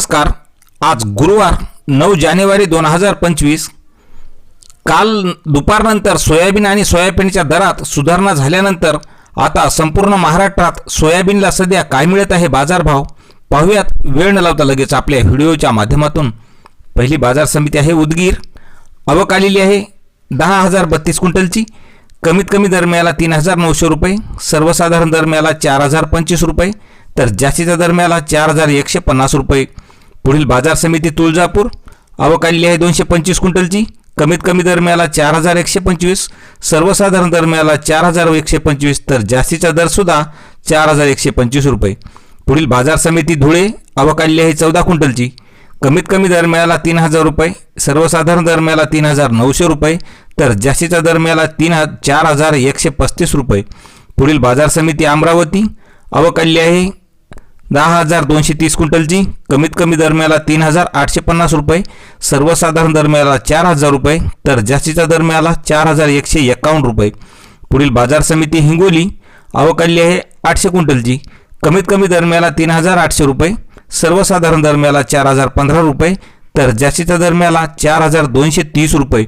नमस्कार. आज गुरुवार नऊ जानेवारी दोन हजार पंचवीस. काल दुपारनंतर सोयाबीन आणि सोयाबीनच्या दरात सुधारणा झाल्यानंतर आता संपूर्ण महाराष्ट्रात सोयाबीनला सध्या काय मिळत आहे बाजारभाव? पाहूयात. वेळ न लावता लगेच आपल्या व्हिडिओच्या माध्यमातून. पहिली बाजार समिती आहे उदगीर. आवक आलेली आहे दहा हजार बत्तीस क्विंटलची. कमीत कमी दर मिळाला तीन हजार नऊशे रुपये. सर्वसाधारण दर मिळाला चार हजार पंचवीस रुपये. तर जास्तीचा दर मिळाला चार हजार एकशे पन्नास रुपये. पुढील बाजार समिती तुळजापूर. आवक आलेली आहे दोनशे पंचवीस क्विंटलची. कमीत कमी दर मिळाला चार हजार एकशे पंचवीस. सर्वसाधारण दर मिळाला चार हजार एकशे पंचवीस. तर जास्तीचा दरसुद्धा चार हजार एकशे पंचवीस रुपये. पुढील बाजार समिती धुळे आवक आलेली आहे चौदा क्विंटलची. कमीत कमी दर मिळाला तीन हजार रुपये. सर्वसाधारण दर मिळाला तीन हजार नऊशे रुपये. तर जास्तीचा दर मिळाला तीन हा चार हजार एकशे पस्तीस रुपये. पुढील बाजार समिती अमरावती. आवक आलेली आहे दहा हजार दोनशे तीस क्विंटलची कमीत कमी दरम्याला तीन हजार आठशे पन्नास रुपये सर्वसाधारण दरम्याला चार हजार रुपये तर जास्तीचा दरम्याला चार हजार एकशे एकावन्न रुपये. पुढील बाजार समिती हिंगोली आवक आहे आठशे क्विंटलची कमीत कमी दरम्याला तीन हजार आठशे रुपये सर्वसाधारण दरम्याला चार हजार पंधरा रुपये तर जास्तीचा दरम्याला चार हजार दोनशे तीस रुपये.